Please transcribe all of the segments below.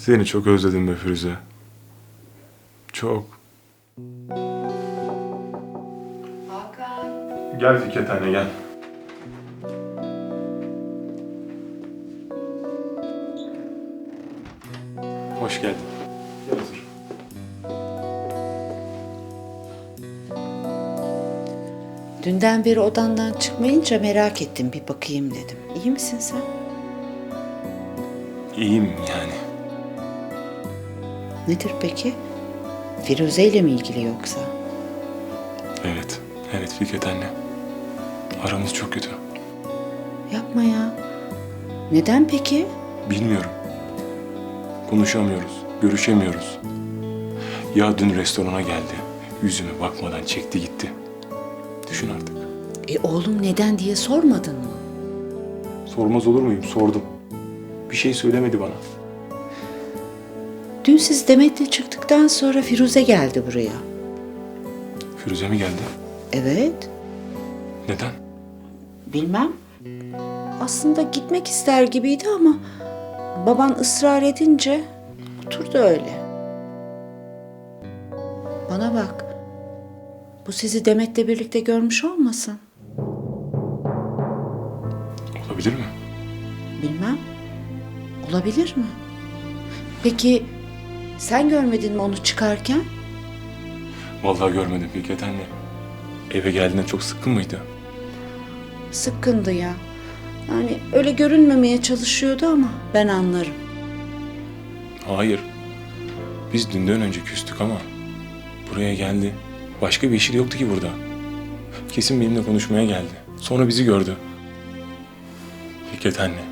Seni çok özledim be Firuze. Çok. Hakan. Gel Fikret anne gel. Hoş geldin. Gel otur. Dünden beri odandan çıkmayınca merak ettim bir bakayım dedim. İyi misin sen? İyiyim yani. Nedir peki? Firuze ile mi ilgili yoksa? Evet, evet Fikret anne. Aramız çok kötü. Yapma ya. Neden peki? Bilmiyorum. Konuşamıyoruz, görüşemiyoruz. Ya dün restorana geldi. Yüzüme bakmadan çekti gitti. Düşün artık. E oğlum neden diye sormadın mı? Sormaz olur muyum? Sordum. Bir şey söylemedi bana. Dün siz Demet'le çıktıktan sonra Firuze geldi buraya. Firuze mi geldi? Evet. Neden? Bilmem. Aslında gitmek ister gibiydi ama baban ısrar edince oturdu öyle. Bana bak. Bu sizi Demet'le birlikte görmüş olmasın? Olabilir mi? Bilmem. Olabilir mi? Peki sen görmedin mi onu çıkarken? Vallahi görmedim Fikret anne. Eve geldiğinde çok sıkkın mıydı? Sıkkındı ya. Yani öyle görünmemeye çalışıyordu ama ben anlarım. Hayır. Biz dünden önce küstük ama buraya geldi. Başka bir işi de yoktu ki burada. Kesin benimle konuşmaya geldi. Sonra bizi gördü. Fikret anne.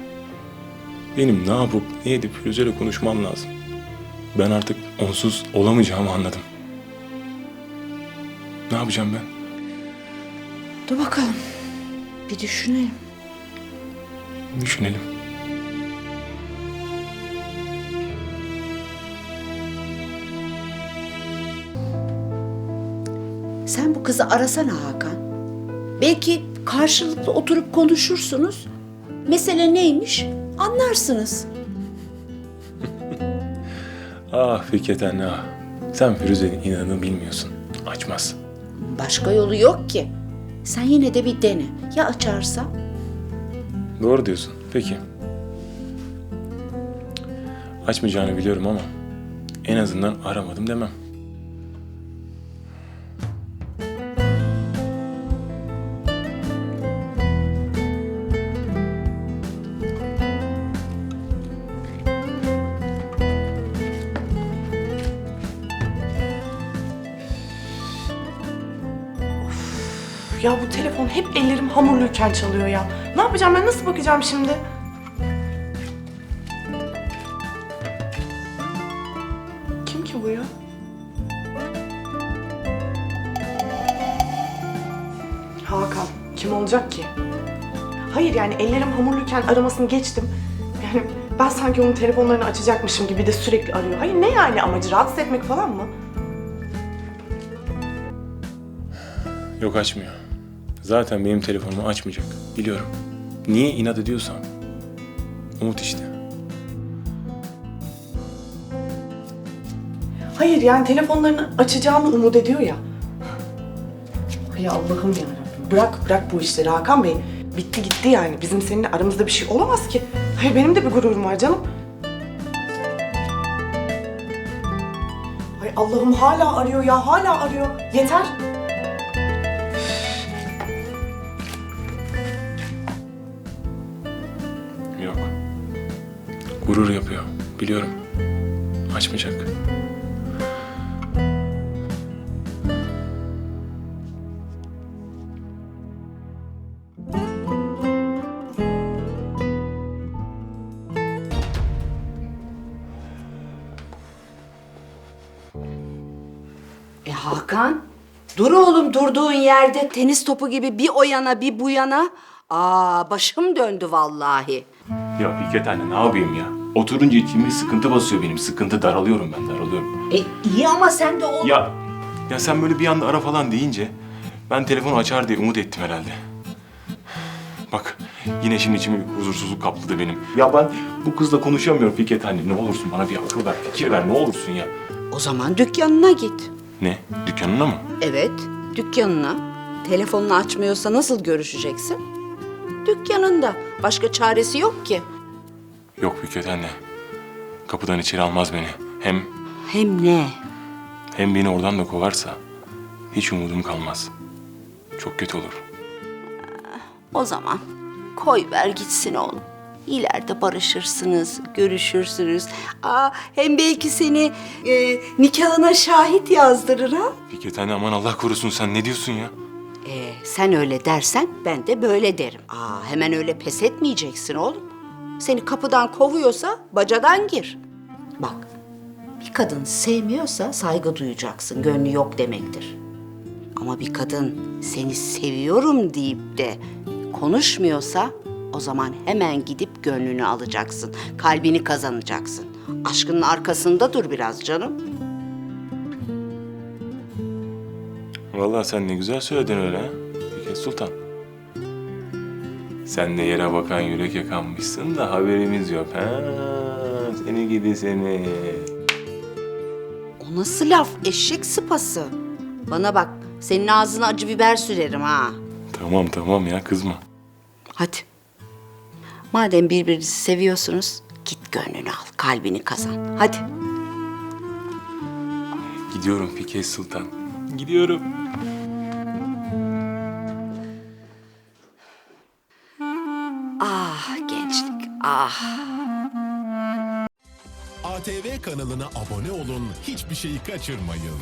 Benim ne yapıp ne edip Firuze'yle konuşmam lazım. Ben artık onsuz olamayacağımı anladım. Ne yapacağım ben? Dur bakalım. Bir düşünelim. Düşünelim. Sen bu kızı arasana Hakan. Belki karşılıklı oturup konuşursunuz. Mesele neymiş anlarsınız. Ah Fikret anne ah. Sen Firuze'nin inadını bilmiyorsun. Açmaz. Başka yolu yok ki. Sen yine de bir dene. Ya açarsa? Doğru diyorsun. Peki. Açmayacağını biliyorum ama en azından aramadım demem. Ya bu telefon hep ellerim hamurluyken çalıyor ya. Ne yapacağım ben nasıl bakacağım şimdi? Kim ki bu ya? Hakan. Kim olacak ki? Hayır yani ellerim hamurluyken aramasını geçtim. Yani ben sanki onun telefonlarını açacakmışım gibi de sürekli arıyor. Hayır ne yani amacı? Rahatsız etmek falan mı? Yok açmıyor. Zaten benim telefonumu açmayacak. Biliyorum. Niye inat ediyorsam. Umut işte. Hayır yani telefonlarını açacağını umut ediyor ya. Hay Allah'ım ya. Bırak bırak bu işleri Hakan Bey. Bitti gitti yani. Bizim seninle aramızda bir şey olamaz ki. Hayır benim de bir gururum var canım. Hay Allah'ım hala arıyor ya hala arıyor. Yeter. Yok. Gurur yapıyor. Biliyorum. Açmayacak. E Hakan, dur oğlum durduğun yerde tenis topu gibi bir o yana bir bu yana. Aa başım döndü vallahi. Ya Fikret anne ne yapayım ya? Oturunca içime sıkıntı basıyor benim. Sıkıntı daralıyorum ben daralıyorum. E iyi ama sen de oğlum. Ya ya sen böyle bir anda ara falan deyince ben telefonu açar diye umut ettim herhalde. Bak Yine şimdi içimi bir huzursuzluk kapladı benim. Ya ben bu kızla konuşamıyorum Fikret anne. Ne olursun bana bir akıl ver, fikir ver ne olursun ya. O zaman dükkanına git. Ne? Dükkanına mı? Evet, dükkanına. Telefonunu açmıyorsa nasıl görüşeceksin? Dükkanında. Başka çaresi yok ki. Yok Fikret anne. Kapıdan içeri almaz beni. Hem Hem ne? hem beni oradan da kovarsa hiç umudum kalmaz. Çok kötü olur. O zaman koy ver gitsin oğlum. İleride barışırsınız, görüşürsünüz. Aa, hem belki seni e, nikahına şahit yazdırır ha. Fikret anne aman Allah korusun sen ne diyorsun ya? Sen öyle dersen ben de böyle derim. Aa, hemen öyle pes etmeyeceksin oğlum. Seni kapıdan kovuyorsa bacadan gir. Bak, bir kadın sevmiyorsa saygı duyacaksın. Gönlü yok demektir. Ama bir kadın seni seviyorum deyip de konuşmuyorsa o zaman hemen gidip gönlünü alacaksın. Kalbini kazanacaksın. Aşkının arkasında dur biraz canım. Vallahi sen ne güzel söyledin öyle ha. Fikret Sultan. Sen de yere bakan yürek yakanmışsın da haberimiz yok ha. Seni gidi seni. O nasıl laf? Eşek sıpası. Bana bak, senin ağzına acı biber sürerim ha. Tamam tamam ya kızma. Hadi. Madem birbirinizi seviyorsunuz, git gönlünü al, kalbini kazan. Hadi. Gidiyorum Fikret Sultan. Gidiyorum. Ah gençlik, ah. ATV kanalına abone olun, hiçbir şeyi kaçırmayın.